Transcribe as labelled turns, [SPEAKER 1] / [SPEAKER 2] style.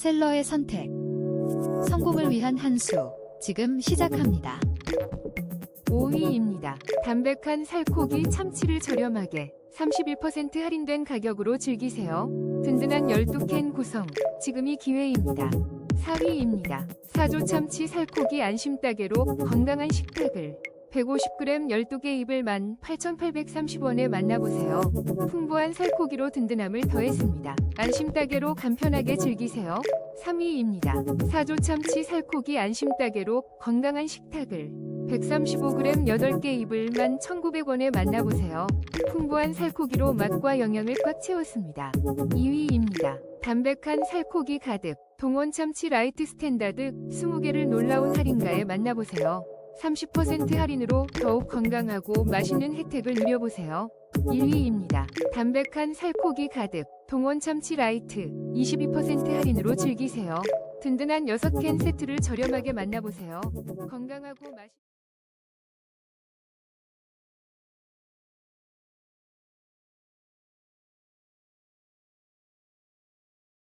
[SPEAKER 1] 셀러의 선택. 성공을 위한 한 수. 지금 시작합니다.
[SPEAKER 2] 5위입니다. 담백한 살코기 참치를 저렴하게 31% 할인된 가격으로 즐기세요. 든든한 12캔 구성. 지금이 기회입니다. 4위입니다. 사조 참치 살코기 안심 따개로 건강한 식탁을 150g 12개 입을 18,830원에 만나보세요. 풍부한 살코기로 든든함을 더했습니다. 안심 따개로 간편하게 즐기세요. 3위입니다. 사조 참치 살코기 안심 따개로 건강한 식탁을 135g 8개 입을 11,900원에 만나보세요. 풍부한 살코기로 맛과 영양을 꽉 채웠습니다. 2위입니다. 담백한 살코기 가득 동원 참치 라이트 스탠다드 20개를 놀라운 할인가에 만나보세요. 30% 할인으로 더욱 건강하고 맛있는 혜택을 누려보세요. 1위입니다. 담백한 살코기 가득 동원 참치 라이트 22% 할인으로 즐기세요. 든든한 6캔 세트를 저렴하게 만나보세요. 건강하고 맛있